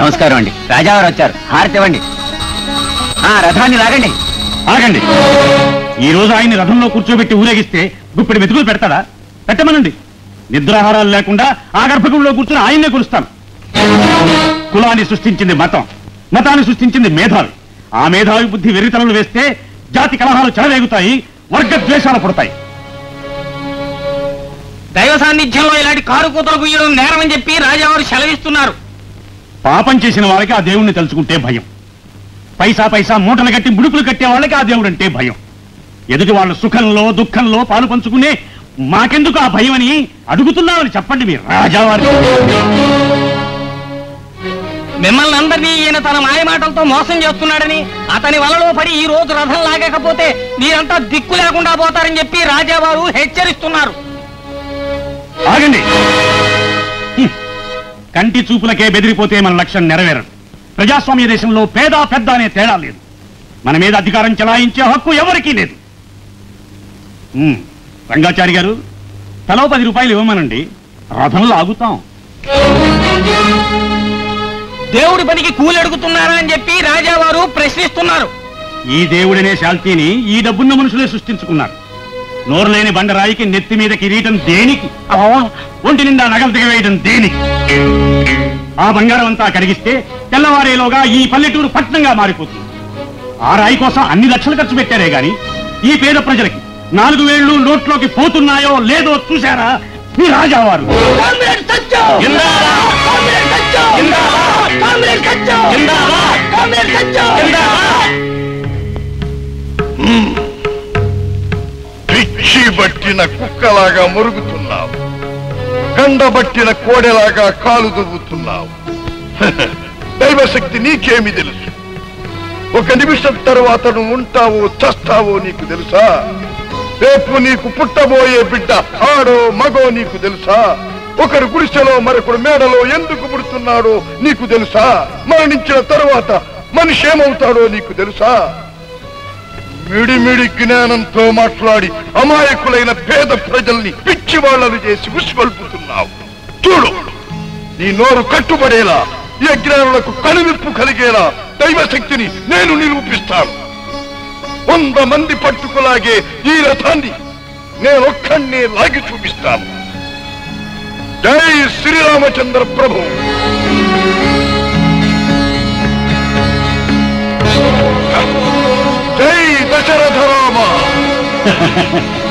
నమస్కారం అండి. రాజావారు వచ్చారు. హారతి ఇవ్వండి. ఆ రథాన్ని లాగండి. ఆగండి. ఈ రోజు ఆయన్ని రథంలో కూర్చోబెట్టి ఊరేగిస్తే గుప్పిడి మెతుకులు పెడతాడా? పెట్టమనండి. నిద్రాహారాలు లేకుండా ఆ గర్భగుడిలో కూర్చుని ఆయన్నే కురుస్తాను కులాన్ని సృష్టించింది మతం. మతాన్ని సృష్టించింది మేధావి. ఆ మేధావి బుద్ధి వెర్రితలలు వేస్తే జాతి కలహాలు చెలరేగుతాయి వర్గ ద్వేషాలు పుడతాయి. దైవ సాన్నిధ్యంలో ఇలాంటి కారు కూతలు గుయ్యడం నేరమని చెప్పి రాజావారు సెలవిస్తున్నారు. పాపం చేసిన వాళ్ళకి ఆ దేవుణ్ణి తలుచుకుంటే భయం. పైసా పైసా మూటలు కట్టి ముడుపులు కట్టే వాళ్ళకి ఆ దేవుడు అంటే భయం. ఎదుటి వాళ్ళ సుఖంలో దుఃఖంలో పాలు పంచుకునే మాకెందుకు ఆ భయం అని అడుగుతున్నామని చెప్పండి మీరు రాజావారి. మిమ్మల్ని అందరినీ ఈయన తన మాయ మాటలతో మోసం చేస్తున్నాడని అతని వలలో పడి ఈ రోజు రథం లాగకపోతే మీరంతా దిక్కు లేకుండా పోతారని చెప్పి రాజావారు హెచ్చరిస్తున్నారు. ఆగండి. కంటి చూపులకే బెదిరిపోతే మన లక్ష్యం నెరవేరదు. ప్రజాస్వామ్య దేశంలో పేద పెద్ద అనే తేడా లేదు. మన మీద అధికారం చెలాయించే హక్కు ఎవరికీ లేదు. రంగాచారి గారు తలో పది రూపాయలు ఇవ్వమనండి. రథంలో ఆగుతాం దేవుడి పనికి కూలి అడుగుతున్నారా అని చెప్పి రాజావారు ప్రశ్నిస్తున్నారు. ఈ దేవుడనే శాల్తీని ఈ డబ్బున్న మనుషులే సృష్టించుకున్నారు. నోరు లేని బండరాయికి నెత్తి మీద కిరీటం దేనికి? ఒంటి నిండా నగలు దిగవేయడం దేనికి? ఆ బంగారం అంతా కరిగిస్తే తెల్లవారేలోగా ఈ పల్లెటూరు పట్నంగా మారిపోతుంది. ఆ రాయి కోసం అన్ని లక్షలు ఖర్చు పెట్టారే గాని ఈ పేద ప్రజలకి నాలుగు వేళ్ళు నోట్లోకి పోతున్నాయో లేదో చూశారా? మీ రాజావారు. పిచ్చి బట్టిన కుక్కలాగా మురుగుతున్నావు. గండబట్టిన కోడెలాగా కాలు దువ్వుతున్నావు. దైవశక్తి నీకేమి తెలుసు? ఒక నిమిషం తర్వాత నువ్వు ఉంటావో చస్తావో నీకు తెలుసా? రేపు నీకు పుట్టబోయే బిడ్డ ఆడో మగో నీకు తెలుసా? ఒకరు గుడిసెలో మరొకడు మేడలో ఎందుకు పుడుతున్నాడో నీకు తెలుసా? మరణించిన తరువాత మనిషి ఏమవుతాడో నీకు తెలుసా? మిడిమిడి జ్ఞానంతో మాట్లాడి అమాయకులైన పేద ప్రజల్ని పిచ్చి వాళ్ళను చేసి ఉష్కొల్పుతున్నావు చూడు నీ నోరు కట్టుబడేలా యజ్ఞానులకు కనువిప్పు కలిగేలా దైవశక్తిని నేను నిరూపిస్తాను. వంద మంది పట్టుకులాగే ఈ రథాన్ని నేనొక్కడినే లాగి చూపిస్తాను. జై శ్రీరామచంద్ర ప్రభు. Ha ha ha ha!